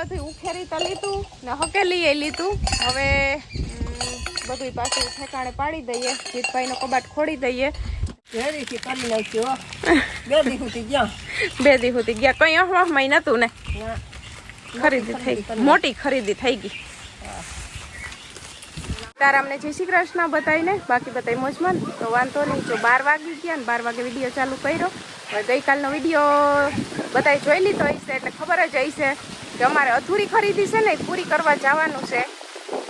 બધું ઉખેરી તો લીધું ને હકેલી એ લીધું. હવે બધું પાછું ઠેકાણે પાડી દઈએ. જીતભાઈનો કબાટ ખોડી દઈએ. બે દી સુધી ગયા. કઈ અહવામાં નતું ને. ખરીદી થઈ ગઈ મોટી ખરીદી થઈ ગઈ. તારામને જય શ્રી કૃષ્ણ બતાવીને બાકી બતાવી મોજમાં. તો વાંધો નહીં, જો બાર વાગી ગયા ને બાર વાગે વીડિયો ચાલુ કર્યો. હવે ગઈકાલનો વીડિયો બધાએ જોઈ લીધો હશે એટલે ખબર જ હશે કે અમારે અધૂરી ખરીદી છે ને પૂરી કરવા જવાનું છે.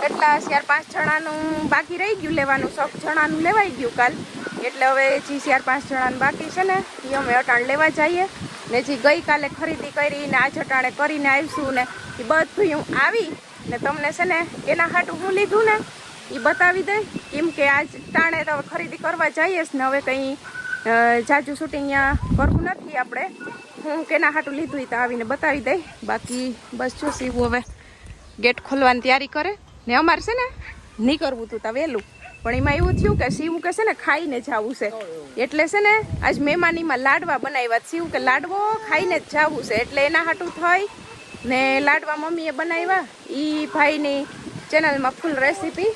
એટલા ચાર પાંચ જણાનું બાકી રહી ગયું લેવાનું, સો જણાનું લેવાઈ ગયું કાલ. એટલે હવે જે ચાર પાંચ જણાનું બાકી છે ને, એ અમે અટાણ લેવા જઈએ. ને જે ગઈકાલે ખરીદી કરીને આજ અટાણે કરીને આવીશું ને એ બધું હું આવી ને તમને છે ને એના હાટું હું લીધું ને એ બતાવી દે. કેમ કે આજ ટાણે તો ખરીદી કરવા જઈએ ને, હવે કંઈ જાજુ શૂટિંગ અહીંયા કરવું નથી આપણે. હું કેના હાટું લીધું તો આવીને બતાવી દઈ બાકી બસ જો સીવું હવે ગેટ ખોલવાની તૈયારી કરે. ને અમારે છે ને, નહીં કરવું તું તા વહેલું. પણ એમાં એવું થયું કે સીવું કે છે ને ખાઈને જવું છે. એટલે છે ને, આજ મહેમાનીમાં લાડવા બનાવ્યા સીવું કે લાડવો ખાઈને જ જવું છે. એટલે એના હાટું થઈ ને લાડવા મમ્મીએ બનાવ્યા. એ ભાઈની ચેનલમાં ફૂલ રેસીપી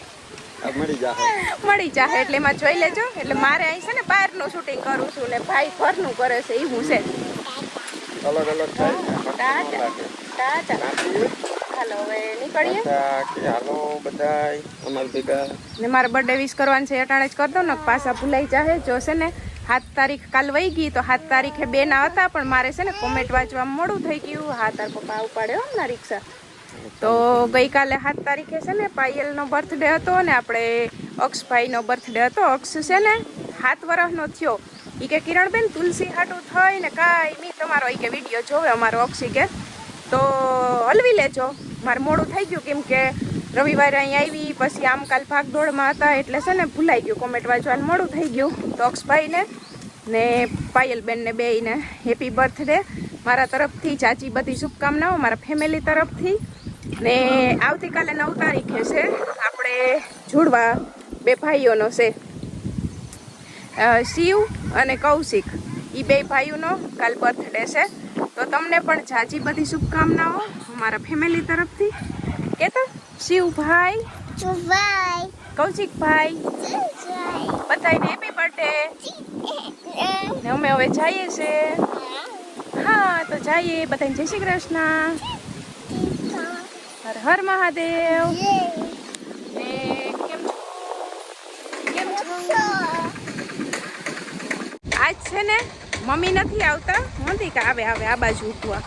મળી જાહે. મળી જાહે એટલે એમાં જોઈ લેજો. એટલે મારે અહીં છે ને બહારનું શૂટિંગ કરું છું ને ભાઈ ઘરનું કરે છે એવું છે. અલગ અલગ ટાટા ટાટા હાલો હવે નીકળીએ. હાલો બધાય અમાર ભેગા. ને મારે બર્થડે વિશ કરવાનું છે અટાણે જ કરી દો ને પાછા ભૂલાઈ જાહે. જો ને સાત તારીખ કાલ વહી ગઈ તો સાત તારીખે બે ના હતા પણ મારે છે ને કોમેન્ટ વાંચવામાં મોડું થઈ ગયું. હા તાર પપ્પા ઉપાડ્યો હમણાં રિક્ષા. તો ગઈકાલે સાત તારીખે છે ને પાયલનો બર્થડે હતો ને આપણે અક્ષભાઈનો બર્થડે હતો. અક્ષ છે ને સાત વર્ષનો થયો. એ કે કિરણબેન, તુલસી હાટું થઈ ને કાંઈ નહીં, તમારો એ કે વીડિયો જોવે અમારો અક્ષી કે. તો હલવી લેજો. મારે મોડું થઈ ગયું કેમ કે રવિવારે અહીં આવી, પછી આમ કાલ ભાગદોડમાં હતા એટલે છે ને ભૂલાઈ ગયું કોમેન્ટ વાંચવાનું, મોડું થઈ ગયું. તો અક્ષભાઈને ને પાયલબેનને બેયને હેપી બર્થડે મારા તરફથી ચાચી બધી શુભકામનાઓ, મારા ફેમિલી તરફથી. ને આવતીકાલે નવ તારીખે છે. આપણે જોડવા બે ભાઈઓનો છે. શિવ અને કૌશિક. એ બે ભાઈઓનો કાલ બર્થડે છે. તો તમને પણ જાજી બધી શુભકામનાઓ અમારા ફેમિલી તરફથી. કેતા? શિવભાઈ કૌશિક કૌશિકભાઈ બધાને હેપી બર્થડે અમે હવે જઈએ છે. હા. તો જઈએ બધાને જય શ્રી કૃષ્ણ. હર હર મહાદેવ. ને કેમ કેમ આજ છે ને મમ્મી નથી આવતા. હું કે આવે આવે આ બાજુ ઉઠવા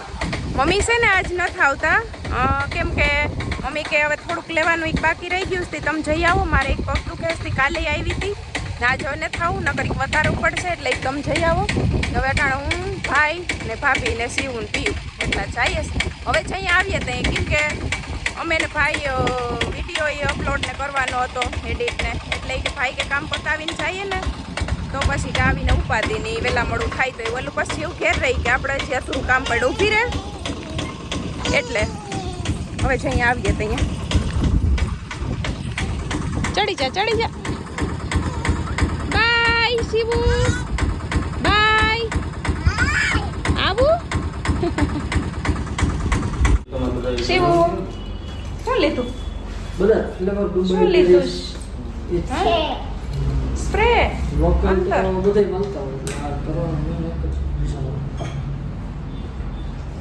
મમ્મી છે ને આજ નથી આવતા. કેમ કે મમ્મી કે હવે થોડુંક લેવાનું એક બાકી રહી ગયું છે તમે જઈ આવો. મારે એક પગ દુખે કાલે આવી હતી. ના આજ હવે થાવું ન કરીક વધારે પડશે એટલે તમે જઈ આવો. હવે અટાણે હું ભાઈ ને ભાભી ને સીવું ને પીવું એટલા જઈએ. હવે જઈ આવીએ ત્યાં કેમ કે અમે ને ભાઈ વીડિયો એ અપલોડ ને કરવાનો હતો એડિટને એટલે એ કે ભાઈ કે કામ પતાવીને જઈએ ને તો પછી કે આવીને ઉપાદી ની વેલા મોડું થાય તો ઓલું પછી એવું ઘેર રહી કે આપણે જે અધૂરું કામ પડે ઊભી રહે. એટલે હવે જ અહીંયા આવીએ તો અહીંયા. ચડી જા ચડી જા. Bye Shivu bye. આવું? શિવુ શું લીધું બધા ફ્લેવર શું લીધું સ્પ્રે લોકલ બધા મળતા હોય આ કરવાનું વિચાર્યું.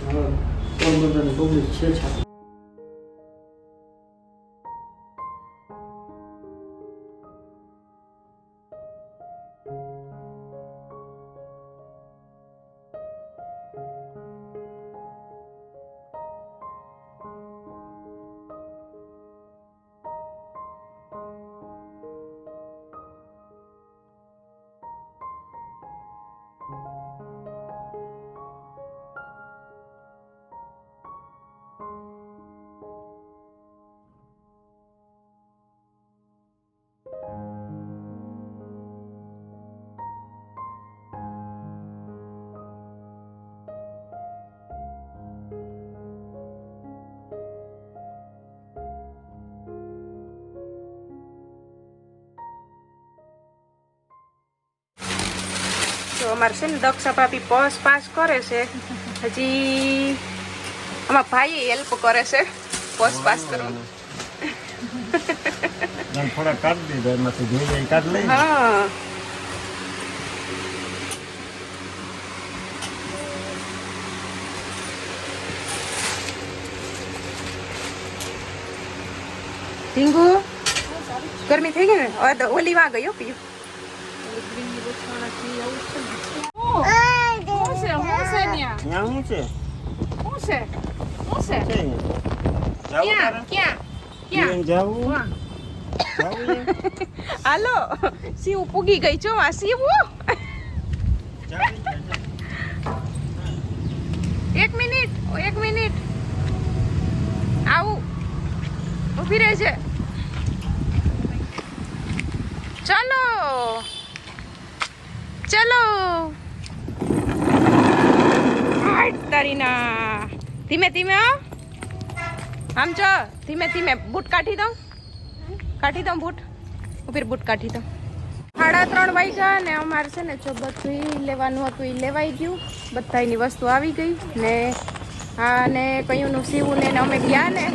હવે પોરબંદરની પબ્લિક છે છાતી અમારે છે ને દક્ષા ભાભી પસ પાસ કરે છે. હજી અમારા ભાઈ હેલ્પ કરે છે પસ પાસ કરવાનું થોડા કાઢી દીધા એમાંથી જોઈએ એ કાઢ લઈ હા. ઢીંગુ ગરમી થઈ ગઈ ને? હવે ઓલી વાં ગયો પીયું. શું છે છે ક્યાં ક્યાં ક્યાં જાવું જાવું હાલો સીવ પૂગી ગઈ છો આ સીવું એક મિનિટ એક મિનિટ આવું ઊભી રહે છે ચલો ચલો હાટ તારીના ધીમે ધીમે આવ આમ ચો ધીમે ધીમે બૂટ કાઢી દઉં કાઢી દઉં બૂટ ઉપર બૂટ કાઢી દઉં સાડા ત્રણ વાગ્યા ને અમારે છે ને જો બધું લેવાનું હતું એ લેવાઈ ગયું બધાની વસ્તુ આવી ગઈ ને હા ને કયુંનું સીવું ને અમે ગયા ને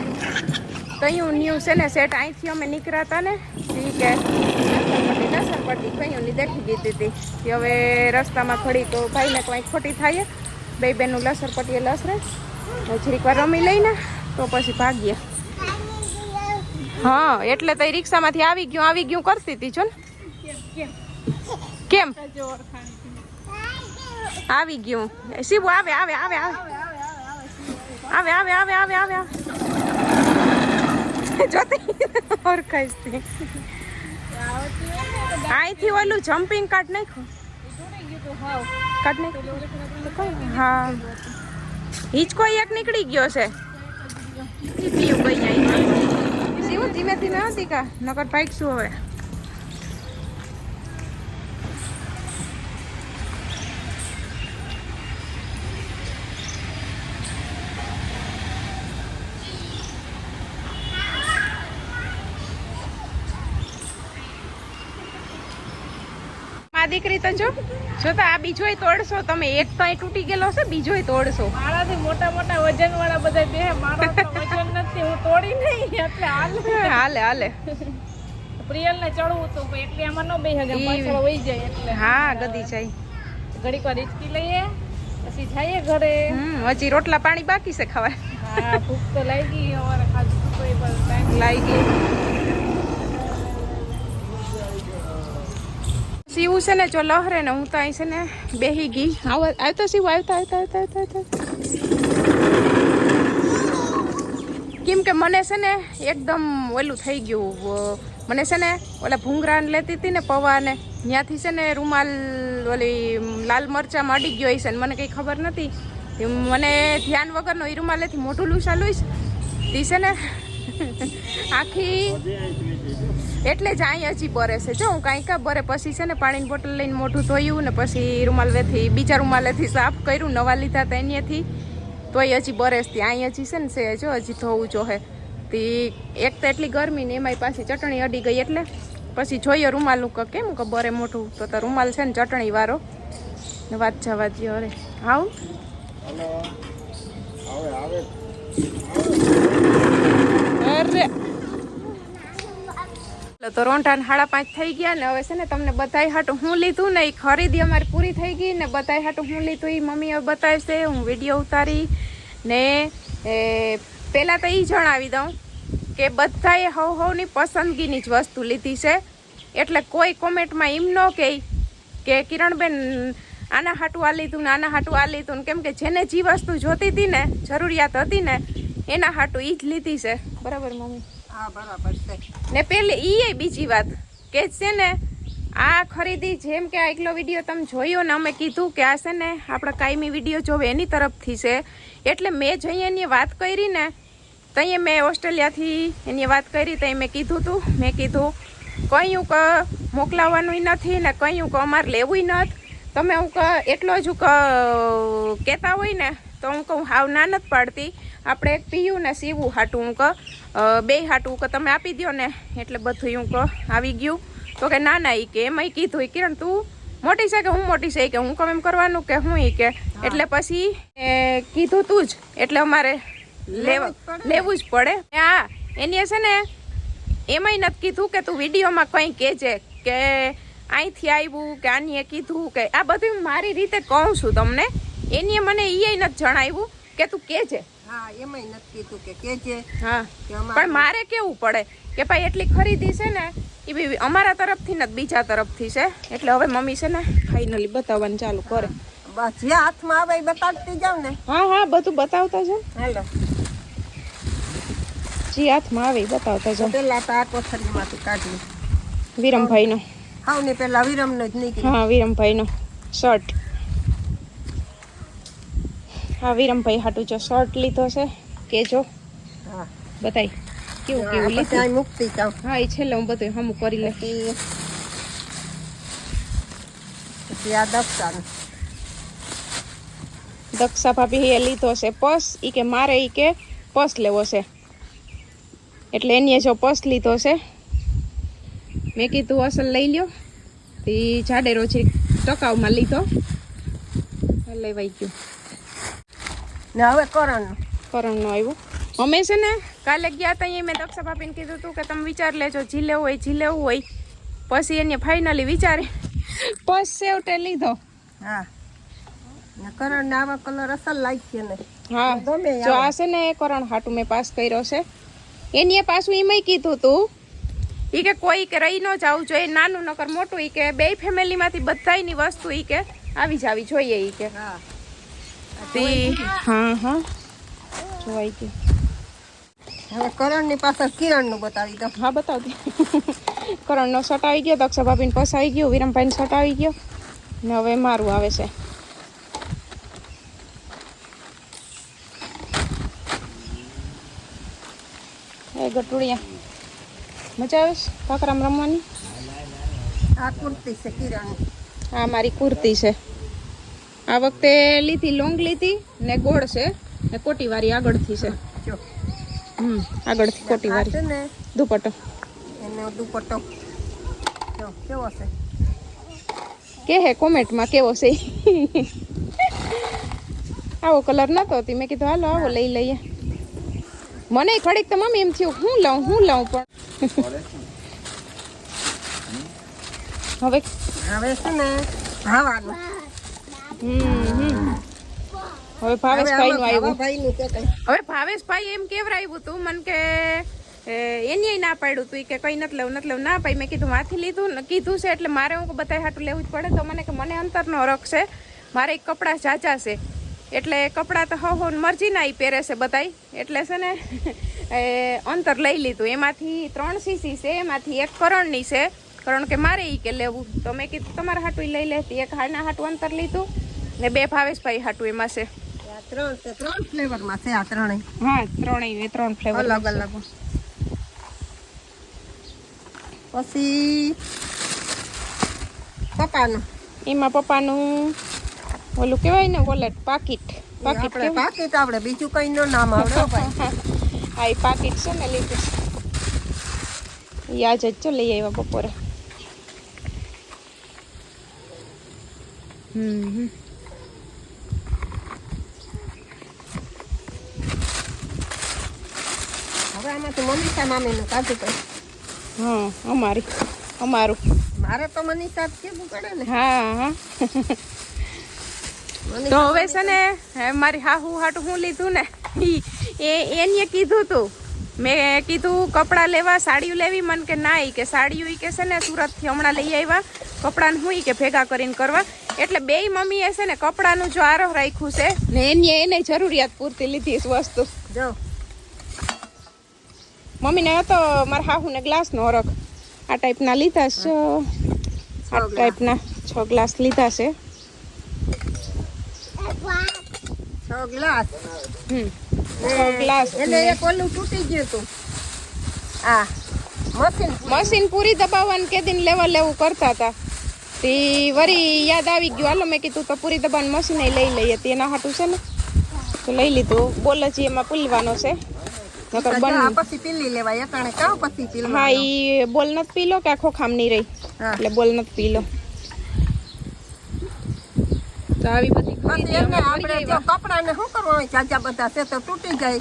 કયું ન્યૂ છે ને સેટ અહીંથી અમે નીકળ્યા હતા ને ઈ કે લસણપટ્ટી લસણપટ્ટી કયુંની દેખી દીધી હતી કે હવે રસ્તામાં ખડી તો ભાઈને કંઈ ખોટી થાય બે બેનું પટીએ લસરે જરીક વાર રમી લઈને, તો પછી ભાગીએ. હા, એટલે તો રિક્ષામાંથી આવી ગયું આવી ગયું કરતી હતી છો ને. કેમ? આવી ગયું. શિબુ, આવે આવે આવે આવે. આવે આવે આવે આવે આવે જોતી ઓળખાઈશ અહીંથી ઓલું જમ્પિંગ કાર્ડ નાખો એક નીકળી ગયો છે. પીયું ગઈ અહીં ધીમે ધીમે હતી કા? નકર પાઈક શું હવે. દીકરી તો જો તો આ બીજોય તોડશો તમે. એક તો અહીં તૂટી ગયેલો છે બીજોય તોડશો. મારાથી મોટા મોટા વજન વાળા બધા બે. મારો વજન નથી હું તોડી નહીં. એટલે હાલ. હાલે હાલે. પ્રિયલ ને ચડવું તો એટલે એમાં ન બે હજાર પાછળ વહી જાય એટલે. હા ગદી જાય. ઘડીક વાર હિચકી લઈએ પછી જઈએ ઘરે. હજી રોટલા પાણી બાકી છે ખાવા. હા ભૂખ તો લાગી અમારે ખાધું તો એ પણ ટાઈમ ગઈ છે ને, જો લહરે ને, હું તો અહીં છે ને બેહી ગઈ. આવ, આવતો સીવું, આવતા આવતા આવતા આવતા આવતા. કેમ કે મને છે ને એકદમ ઓલું થઈ ગયું મને છે ને ઓલા ભૂંગરાને લેતી હતી ને પવાને, ત્યાંથી છે ને રૂમાલ ઓલી લાલ મરચાં અડી ગયો હશે ને, મને કંઈ ખબર નથી. મને ધ્યાન વગરનો એ રૂમાલેથી મોટું લૂસા લઈશ. તી છે ને આખી એટલે જ અહીં હજી બરે છે. જો હું કાંઈક બરે પછી છે ને પાણીની બોટલ લઈને મોઢું ધોયું ને પછી રૂમાલ વેથી બીજા રૂમાલેથી સાફ કર્યું નવા લીધા હતા એનીથી. તોય હજી બરે છે અહીં હજી છે ને છે જો હજી ધોવું જોહે તે એક તો એટલી ગરમી ને એમાંય પાછી ચટણી અડી ગઈ એટલે. પછી જોઈએ રૂમાલનું કે કેમ કે બરે મોઢું. તો તો રૂમાલ છે ને ચટણી વાળો. ને વાત જવા દ્યો અરે આવે. અરે! તો રોંઢાને સાડા પાંચ થઈ ગયા ને હવે છે ને તમને બતાવી હાટું હું લીધું ને એ ખરીદી અમારી પૂરી થઈ ગઈ ને બતાવી હાટું હું લીધું એ મમ્મી હવે બતાવશે, હું વીડિયો ઉતારી ને પહેલાં તો એ જણાવી દઉં કે બધાએ હવ હવની પસંદગીની જ વસ્તુ લીધી છે. એટલે કોઈ કોમેન્ટમાં એમ ન કહે કે કિરણબેન આના હાટું આ લીધું ને આના હાટું આ લીધું ને કેમ કે જેને જે વસ્તુ જોતી હતી ને, જરૂરિયાત હતી ને, એના હાટું એ જ લીધી છે. બરાબર, મમ્મી. હા, બરાબર છે. ને પેલી એ બીજી વાત કે છે ને, આ ખરીદી જેમ કે આગલો વીડિયો તમે જોયો ને અમે કીધું કે આ છે ને આપણે કાયમી વીડિયો જોવે એની તરફથી છે. એટલે મેં જઈ એની વાત કરી ને, તઈએ મેં ઓસ્ટ્રેલિયાથી એની વાત કરી તઈ મેં કીધું તું, મેં કીધું, કયું કે મોકલાવવાનું નથી ને કયું કે અમારે લેવું નથી. તમે હું કે એટલો જ હું કહેતા હોય ને, તો હું કહું, હાવ ના નથી પાડતી. આપણે એક પીયું ને સીવું હાટું હું કે. બે હાટું કે તમે આપી દો ને એટલે બધું હું કહો આવી ગયું. તો કે ના ના એ કે એમાંય કીધું. કિરણ તું મોટી છે કે હું મોટી છે? કે હું કમ એમ કરવાનું કે હું એ કે? એટલે પછી કીધું તું જ. એટલે અમારે લેવા લેવું જ પડે. હા એની છે ને એમાંય નથી કીધું કે તું વિડીયોમાં કંઈ કહેજે કે અહીંથી આવ્યું કે આનીએ કીધું કે આ બધું મારી રીતે કહું છું તમને. એની મને એ નથી જણાવ્યું કે તું કહેજે. હા એમાંય નથી કીધું કે કેજે હા. પણ મારે કેવું પડે કે ભાઈ એટલી ખરીદી છે ને એ બી અમારા તરફથી નથી બીજા તરફથી છે. એટલે હવે મમ્મી છે ને ફાઇનલી બતાવવાનું ચાલુ કરે. બસ જે હાથમાં આવે એ બતાડતી જાવ ને. હા હા બધું બતાવતા છે હાલો. જે હાથમાં આવે બતાવતા છે પેલા તો આ કોથળીમાંથી કાઢી વિરમભાઈનો. હાવ ને પેલા વિરમનો જ નીકળી. હા વિરમભાઈનો શર્ટ. હા વિરમભાઈ હાટુ જો શર્ટ લીધો છે. કેજો. હા. બતાય. કેવું કેવું લીધું? મુક્તિ હા એ છેલ્લે હું બધું હમું કરી લઈ પછી આ દક્ષાનું. દક્ષા ભાભી એ લીધો છે પર્સ. ઈ કે મારે ઈ કે પર્સ લેવો છે. એટલે એની જો પર્સ લીધો છે. મેં કીધું અસલ લઈ લ્યો. તે જાડેરો છે ટકાઉમાં લીધો. લેવાઈ ગયું. ને હવે કરણનું કરણનો આવ્યો અમે છે ને કાલે ગયા હતા અહીંયા મેં દક્ષા ભાભીને કીધું હતું કે તમે વિચાર લેજો જી લેવું હોય જી લેવું હોય. પછી એને ફાઇનલી વિચારે. પર્સ સેવટે લીધો. હા. ને આવા કલર અસલ લાગશે ને. હા. જો આ છે ને એ કરણ હાટું મેં પાસ કર્યો છે. એની પાછું એમાં કીધું તું. ઈ કે કોઈ કે રહી ન જવું જોઈએ નાનું નકર મોટું એ કે બે ફેમિલીમાંથી બધાની વસ્તુ એ કે આવી જાવી જોઈએ ઈ કે. હા. તી હા હા. જોવાઈ ગયું. હવે કરણની પાછળ કિરણનું બતાવી દો હા બતાવી કરણનો શર્ટ આવી ગયો દક્ષા ભાભીને પસ આવી ગયો વિરમભાઈનો શર્ટ આવી ગયો. ને હવે મારું આવે છે. એ ગટુડિયા. મજા આવે છે કાકરામ રમવાની? આ કુર્તી છે કિરણની. આ મારી કુર્તી છે. આ વખતે લીધી લોંગ લીધી ને ગોળ છે ને કોટીવારી આગળથી છે. જો. હમ આગળથી છે ને દુપટ્ટો. એનો દુપટ્ટો. કેવો છે? કે હે કોમેન્ટમાં કેવો છે? આવો કલર નતો હતી. મેં કીધું હાલો આવો લઈ લઈએ. મને ખડીક તો મમ્મી એમ થયું હું લઉં હું લઉં પણ. હવે હવે છે ને ભાવાનું હવે ભાવેશભાઈ નું આવ્યું. હવે ભાવેશભાઈ એમ કેવરાયું તું મને કે એની ના પાડ્યું તું કે કઈ નથી લેવું નથી લેવું. ના પાઈ મેં કીધું માથી લીધું ને કીધું છે એટલે મારે હું બધાય હાટું લેવું જ પડે. તો મને કે મને અંતરનો રખ છે. મારે કપડાં જાજા છે. એટલે કપડાં તો હો મરજી મરજીના એ પહેરે છે બધાય. એટલે છે ને એ અંતર લઈ લીધું. એમાંથી ત્રણ સીસી છે એમાંથી એક કરણની છે. કરણ કે મારે એ કે લેવું. તો મેં કીધું તમારા હાટું લઈ લેતી એક હાડના હાટું અંતર લીધું. ને બે ભાવેશભાઈ હાટું એમાં છે. ત્રણ ફ્લેવરમાં છે આ ત્રણેય. હા ત્રણેય ત્રણ ફ્લેવર અલગ અલગ. પછી પપ્પાનું. એમાં પપ્પાનું ઓલું કહેવાય ને વોલેટ પાકીટ. પાકીટ આપણે પાકીટ આવડે બીજું કઈ નો નામ આવડે ભાઈ. હા એ પાકીટ છે ને લીધું એ જ ચો લઈ આવ્યા બપોરે. હમ હમ. હવે તો મનીષા મામીનું કાઢું કઈ હા અમારી અમારું. મારે તો મનીષા કેવું પડે ને? હા હા. તો હવે છે ને હે, મારી હાહુ હાટું હું લીધું ને એ એને કીધું તું. મેં કીધું કપડાં લેવા સાડીઓ લેવી? મન કે ના. કે સાડીઓ એ કે છે ને સુરતથી હમણાં લઈ આવ્યા. કપડાને હું કે ભેગા કરીને કરવા. એટલે બેય મમ્મીએ છે ને કપડાનું જો આરોહ રાખ્યું છે ને એની એને જરૂરિયાત પૂરતી લીધી વસ્તુ. જો. મમ્મીને હતો મારા હાહુને ગ્લાસનો હરખ આ ટાઈપના લીધા છે. આ ટાઈપના છ ગ્લાસ લીધા છે. છ ગ્લાસ હમ. છ ગ્લાસ એટલે એક ઓલું તૂટી ગયું હતું આ મશીન મશીન પૂરી દબાવવાનું કે દિન લેવા લેવું કરતા હતા. તે વરી યાદ આવી ગયું. હાલો મેં કીધું તો પૂરી દબાવવાનું મશીને લઈ લઈએ. તેના હાટું છે ને તો લઈ લીધું. બોલ જ એમાં પીલવાનો છે. નકર આ બન પછી પીલી લેવાય અટાણે કાં પછી પીલવા હા ઈ બોલ નથી પીલો કે આખો ખામ નહીં રહી? એટલે બોલ નથી પીલો. તો આવી બધી પછી એને આપણે જો કપડાને શું કરવું હોય? જાજા બધા છે તો તૂટી જાય.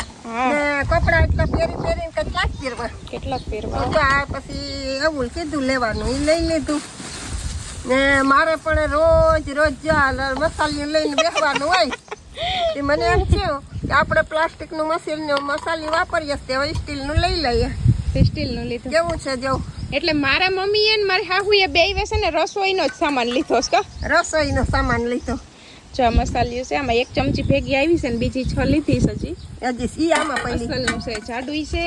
ને કપડા એટલા પહેરી પહેરીને કે ક્યાં જ પહેરવા. કેટલાક પહેરવા. તો આ પછી એવું કીધું લેવાનું એ લઈ લીધું. ને મારે પણ રોજ રોજ જો મસાલી લઈને બેસવાનું હોય તે મને એમ થયું કે આપણે પ્લાસ્ટિકનું મશીન મસાલી વાપરીએ તે હવે સ્ટીલનું લઈ લઈએ. સ્ટીલનું લીધું. કેવું છે જો? એટલે મારા મમ્મીએ ને મારી હાહુએ બે વેસે ને રસોઈનો જ સામાન લીધો છે રસોઈનો સામાન લીધો. જો આ મસાલિયું છે આમાં એક ચમચી ભેગી આવી છે ને બીજી છ લીધી છે હજી. હજી શિયામાં પડી. અસલનું છે જાડુઈ છે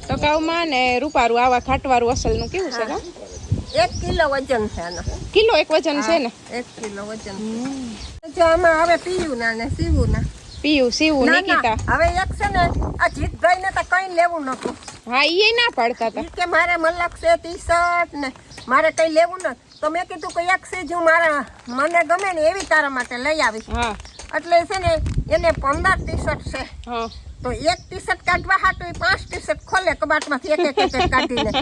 ટકાઉમાં ને રૂપારું આવા ખાટવાળું અસલનું કેવું છે કા એક કિલો વજન છે આનો. કિલો એક વજન છે ને? એક કિલો વજન જો આમાં હવે પીયું ના ને સીવું ના પીયું સીવું નિકિતા હવે એક છે ને આ જીતભાઈ ને તો કઈ લેવું નતું હા એ ના પાડતા હતા. કે મારે મલક છે ટી શર્ટ ને મારે કઈ લેવું ન તો મેં કીધું કે એક સીજ હું મારા મને ગમે ને એવી તારા માટે લઈ આવીશ. હા. એટલે છે ને એને પંદર ટી શર્ટ છે તો એક ટી શર્ટ કાઢવા હાટું એ પાંચ ટી શર્ટ ખોલે કબાટમાંથી એક એક એક એક કાઢીને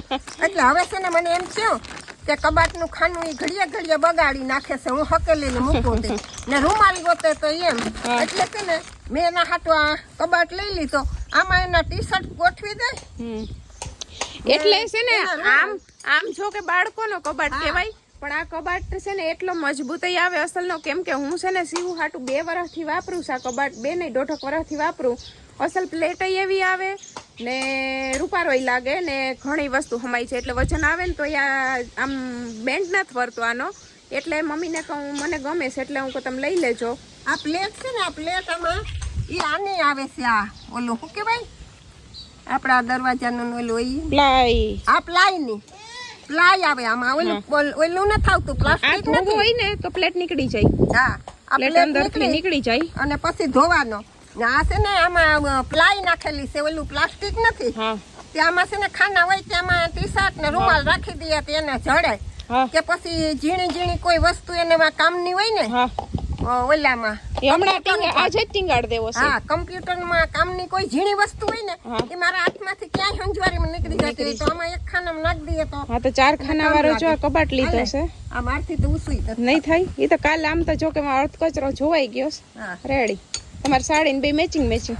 એટલે હવે છે ને મને એમ થયું કે કબાટનું ખાનું એ ઘડીએ ઘડીએ બગાડી નાખે છે. હું હકેલીને મૂકું તે. ને રૂમાલ ગોતે તો એમ. એટલે છે ને મેં એના હાટું આ કબાટ લઈ લીધો. આમાં એના ટી શર્ટ ગોઠવી દે. એટલે છે ને આમ આમ જો કે બાળકોનો કબાટ કહેવાય. પણ આ કબાટ છે ને એટલો મજબૂતાઈ આવે અસલનો. કેમ કે હું છે ને સીવું હાટું બે વર્ષથી વાપરું છું આ કબાટ બે નહીં દોઢક વર્ષથી વાપરું. અસલ પ્લેટ એવી આવે ને રૂપારોય લાગે ને ઘણી વસ્તુ હમાય છે. એટલે વજન આવે ને તો આ આમ બેન્ડ નથી ફરતો આનો. એટલે મમ્મીને કહું મને ગમે છે એટલે હું કહું તમે લઈ લેજો. આ પ્લેટ છે ને આ પ્લેટ આમાં એ આની આવે છે આ ઓલું શું કહેવાય? આપણા દરવાજાનું ને ઓલું એ પ્લાય. આ પ્લાયની. પ્લાય આવે આમાં. ઓલું ઓલું નથી આવતું પ્લાસ્ટિક નથી. હોય ને તો પ્લેટ નીકળી જાય. હા પ્લેટ અંદરથી નીકળી જાય. અને પછી ધોવાનો. ને આ છે ને આમાં પ્લાય નાખેલી છે ઓલું પ્લાસ્ટિક નથી. હા. ત્યાંમાં છે ને ખાના હોય ત્યાંમાં ટી શર્ટ ને રૂમાલ રાખી દઈએ તો એને જડે કે પછી ઝીણી ઝીણી કોઈ વસ્તુ એને કામની હોય ને ઓલામાં. હમણાં ટીંગા આજે જ ટીંગાડ દેવો છે. હા કમ્પ્યુટરમાં કામની કોઈ ઝીણી વસ્તુ હોય ને. એ મારા હાથમાંથી ક્યાંય હંજવારીમાં નીકળી જતી હોય. તો આમાં એક ખાનામાં નાખી દઈએ તો હા તો ચાર ખાના વાળો જો આ કબાટ લીધો છે. આ મારથી તો ઉસુઈ નહીં થાય? એ તો કાલ આમ તો જો કે મારો અર્ધ કચરો જોવાઈ ગયો હા. રેડી. તમારી સાડીને બે મેચિંગ મેચિંગ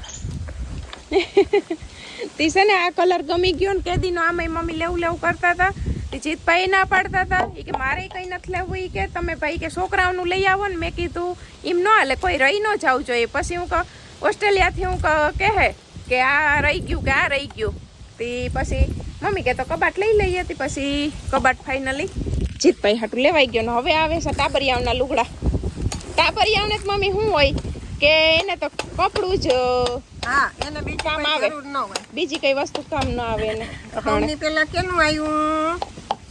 તી છે ને આ કલર ગમી ગયો ને કેદીનો આમાં મમ્મી લેવું લેવું કરતા હતા. જીતભાઈ ના પાડતા હતા. એ કે મારે કંઈ નથી લેવું એ કે તમે ભાઈ કે છોકરાઓનું લઈ આવો ને મેં કીધું, એમ ન હાલે, કોઈ રહી ન જવું જોઈએ પછી હું ઓસ્ટ્રેલિયાથી હું કહે કે આ રહી ગયું, કે આ રહી ગયું. તે પછી મમ્મી કે, તો કબાટ લઈ લઈએ. હતી પછી કબાટ ફાઇનલી જીતભાઈ હાટું લેવાઈ ગયો ને હવે આવે છે ટાબરિયાઓના લુગડા. ટાબરિયાઓને મમ્મી શું હોય કે એને તો કપડું જ હા એને બીજી કામ આવે. ન હોય. બીજી કઈ વસ્તુ કામ ન આવે એને પેલા કેનું આવ્યું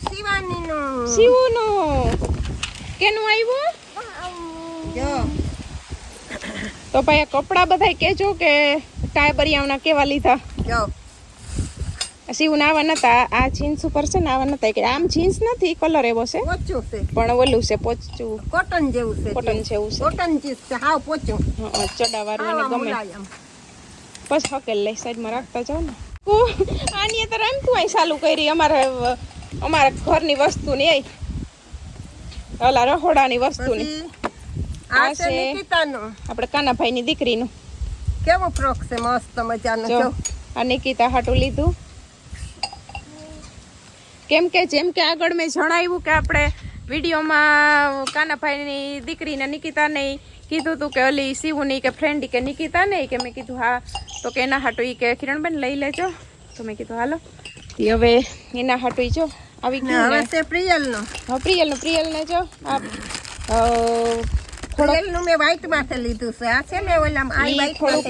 શિવાનીનું શિવનું. કેનું આવ્યું જો. તો ભાઈ આ કપડા બધાય કેજો કે ટાયબરિયાના કેવા લીધા. જો. શિવન આવા નતા આ જીન્સ ઉપર છે ને આવા નતા. કે આમ જીન્સ નથી કલર એવો છે. પણ ઓલું છે પોચું. કોટન જેવું છે. કોટન છે એવું છે. કોટન જીન્સ છે. હાવ પોચું. હા, ચડાવાળું ગમે. બસ હકેલ લઈ સાઈડમાં રાખતા જાઓ ને. આની તો રમતું અહીં ચાલુ કરી. અમારે અમારા ઘરની વસ્તુની આઈ ઓલા રહોડાની વસ્તુની પછી આ છે નિકિતાનું. આપણે કાનાભાઈની દીકરીનું. કેવો ફ્રોક છે? મસ્ત મજાનો જો. આ નિકિતા હાટું લીધું. કેમ કે જેમ કે આગળ મેં જણાવ્યું કે આપણે વિડીયોમાં કાનાભાઈની દીકરીને નિકિતાને કીધું તું કે ઓલી શિવુની કે ફ્રેન્ડી કે નિકિતા ને કે મેં કીધું હા. તો કે એના હાટું કે કિરણબેન લઈ લેજો. તો મેં કીધું હાલો. હવે એના હાટું ઈ જો આવી ને ગયું હવે ને છે પ્રિયલનું પ્રિયલને જો આ પ્રિયલનું મેં વ્હાઈટ માથે લીધું છે. આ છે ને ઓલા આ વ્હાઈટ થોડુંક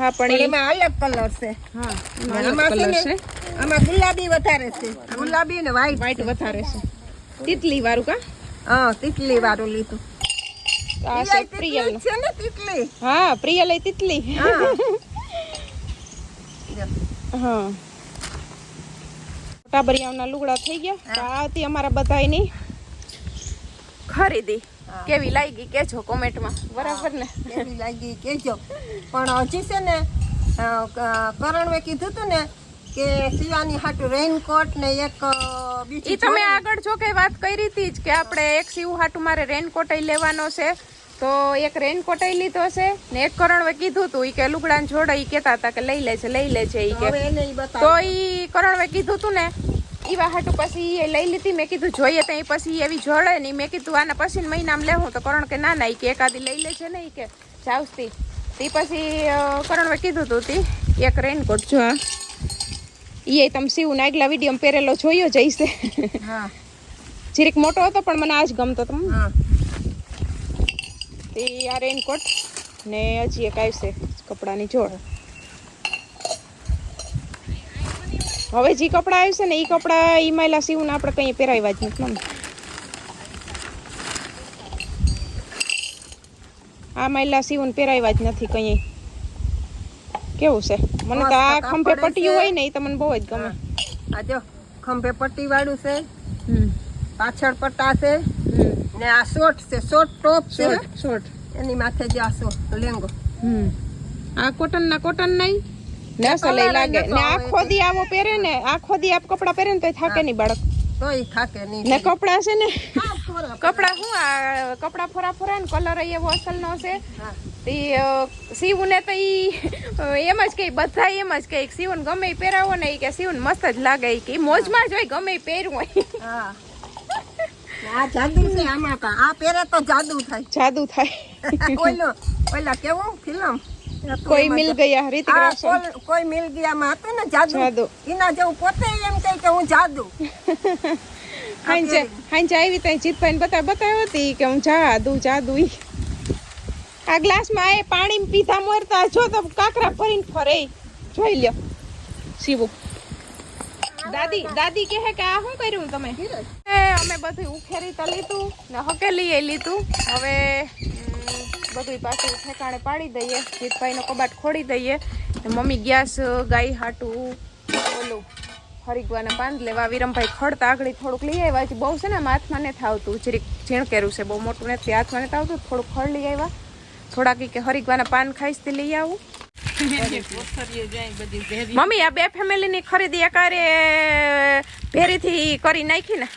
હા પણ પણ ઈ એમાં અલગ કલર છે. હા એમાં આમાં કલર છે છે. આમાં ગુલાબી વધારે છે. ગુલાબી ને વ્હાઈટ. વ્હાઈટ વધારે છે. તિતલી વાળું કા? હા તિતલી વાળું લીધું. આ છે પ્રિયલ છે ને તિતલી? હા પ્રિયલ એ તિતલી. હા. લુગડા થઈ ગયા. આ હતી અમારા બધાયની. ખરીદી. કેવી લાગી કેજો કોમેન્ટમાં. બરાબર ને. કેવી લાગી કેજો. પણ હજી છે ને કરણવે કીધું હતું ને કે શિવાની હાટું રેઇનકોટ ને એક ઈ તમે આગળ જો કે વાત કરી હતી જ કે આપણે એક સીવ હાટુ મારે રેનકોટ લેવાનો છે તો એક રેનકોટ લીધો છે ને એક કરણવે કીધું તું ઈ કે લુગડાને જોડે ઈ કહેતા હતા કે લઈ લે છે લઈ લે છે ઈ કે તો ઈ કરણવે કીધું તું ને ઈવા હાટુ પછી એ લઈ લીધી મેં કીધું જોઈએ તો પછી એવી જોડે ને મેં કીધું આના પછી મહિનામાં લેવું તો કરણ કે ના ના ઈ કે એકાદી લઈ લે છે ને કે. જાવસ્તી તે. પછી કરણ કરણવે કીધું તું તી એક રેનકોટ જો ઈ તમે સીવું આગલા વીડિયો પહેરેલો જોયો જઈશે હા. જીરીક મોટો હતો પણ મને આજ ગમતો તમે હા. તે આ રેનકોટ ને હજી એક આવશે કપડાની જોડ. હવે જે કપડાં આવશે ને એ કપડા એ માયલા સીવું આપણે કંઈ પહેરાવ્યા જ નથી મમ્મી. આ માયલા સીવું પહેરાવ્યા જ નથી કઈ. કેવું છે? મને તો આ ખંભે પટ્ટી હોય ને એ તો મને બહુ જ ગમે. આ જો ખંભે પટ્ટી વાળું છે. પાછળ પટ્ટા છે. ને આ શોર્ટ છે શોર્ટ ટોપ છે. શોર્ટ શોર્ટ એની માથે જે આ શો લેંગો. આ કોટન ના કોટન નહીં? લાગે. ને આખો દી આવો પહેરે ને આખો દી આપ કપડા પહેરે ને તો થાકે નહીં બાળક. તોય થાકે નહીં. ને કપડા છે ને કપડા શું આ કપડા ફોરા ફોરા ને કલર એવો અસલ નો છે હા. શિવને ને તો ઈ એમ જ કે બધા એમ જ કે સીવું ગમે ઈ પહેરાવો ને કે કે ને મસ્ત જ લાગે. કે મોજમાં જ હોય ગમે પહેરવું હોય. હા. આ જાદુ છે આમાં આ પહેરે તો જાદુ થાય. જાદુ થાય. ઓલો ઓલા કેવું? ફિલ્મ? કોઈ મિલ ગયા રિતિક રોશન. કોઈ મિલ ગયામાં હતું ને જાદુ. જાદુ. એના જેવું પોતે એમ કહે કે હું જાદુ. હાંજે હાંજે આવી ત્યાં જીતભાઈ બતાવ બતાવ્યો હતી કે હું જાદુ જાદુ ઈ. આ ગ્લાસમાં એ પાણી પીધા મરતા જો તો કાકરા ભરીને ફરે. જોઈ લ્યો. શિવું. દાદી દાદી કહે કે આ શું કર્યું તમે? અમે બધું ઉખેરી તો લીધું, ને હકેલી એ લીધું. હવે બધું પાછું ઠેકાણે પાડી દઈએ. જીતભાઈનો કબાટ ખોડી દઈએ. મમ્મી ગેસ ગાય હાટું, ઓલું હરિગવાના પાંદ લેવા વિરમભાઈ ખડતા આગળ થોડુંક લઈ આવ્યા. છે બહુ છે ને હાથમાં નથી આવતું. જરીક કર્યું છે, બહુ મોટું નથી, હાથમાં નથી આવતું. થોડુંક ખડ લઈ આવ્યા. થોડાક કે હરિકવાના પાન ખાઈશ તે લઈ આવું. મમ્મી આ બે ફેમિલીની ખરીદી એકારે ભેરીથી કરી નાખી ને?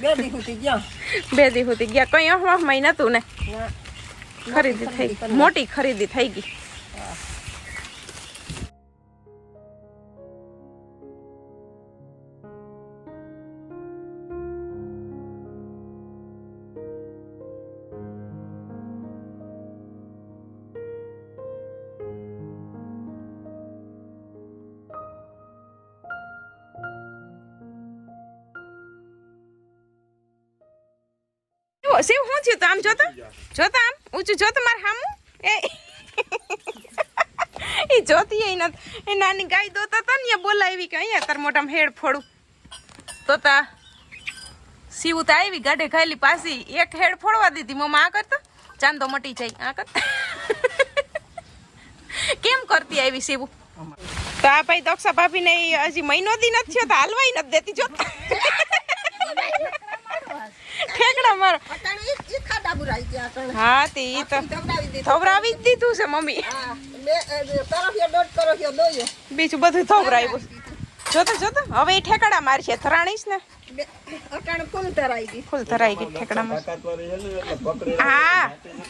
બે દી સુધી ગયા. બે દી સુધી ગયા. કઈ અહવામાં નતું ને? ખરીદી થઈ મોટી ખરીદી થઈ ગઈ. શિવ શિવ શું થયું તો આમ જોતો? જોતો આમ? ઊંચું જોતો મારે હામું? એ. એ જોતી એ એ નાની ગાય દોતા હતા ને બોલાવી કે અહીંયા તાર મોટામ હેડ ફોડું. તોતા સીવું શિવ તો આવી ગાડે ખાયલી પાછી એક હેડ ફોડવા દીધી. મમ્મા આ કરતો? ચાંદો મટી જાય. આ કરતા કેમ કરતી આવી શિવ? તો આ ભાઈ દક્ષા ભાભી ને હજી મહિનો દી નથી થયો તો હાલવાય નથી દેતી જોતા. ઠેકડા મારો. હા તે ઈ તો થોભરાવી જ દીધું છે મમ્મી. બીજું બધું થોભરાવ્યું જોતો જોતો. હવે એ ઠેકડા મારશે. થરાણીશ ને? ફૂલ ધરાઈ ગઈ. ફૂલ ધરાઈ ગઈ ઠેકડામાં. તાકાતવાળી છે ને એટલે પકડે હા.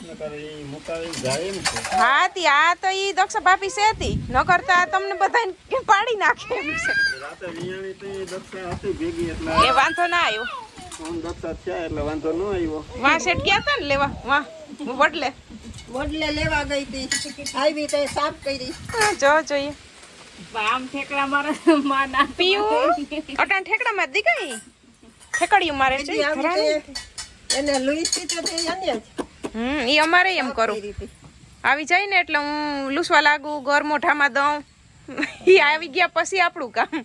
ને કરે ઈ મુકાવી જાય એમ છે હા તી આ તો ઈ દક્ષા ભાભી છે હતી ન કરતા તમને બધાને પાડી નાખે એમ છે. એ વાંધો ના આવ્યો. ફોન થયા એટલે વાંધો ન આવ્યો વાં સેટ ગયા હતા ને લેવા વાં વડલે વડલે લેવા ગઈ હતી આવી તે સાફ કરી જો જોઈએ આમ ઠેકડા મારા માં ના પીયું અટાણ ઠેકડામાં જ દીકાઈ ઠેકડીયું મારે છે. તે એને લુઈ સીતે તે એને હમ એ અમારે એમ કરું આવી જાય ને એટલે હું લૂસવા લાગુ ઘર મોઢામાં દઉં એ આવી ગયા પછી આપણું કામ